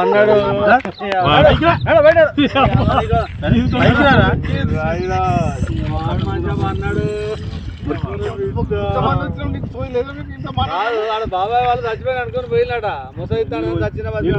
అన్నాడు. బాబాయ్ వాళ్ళు చచ్చిపోయిన అనుకుని పోయినాడ. ముసైతాడు చచ్చిన నీళ్ళు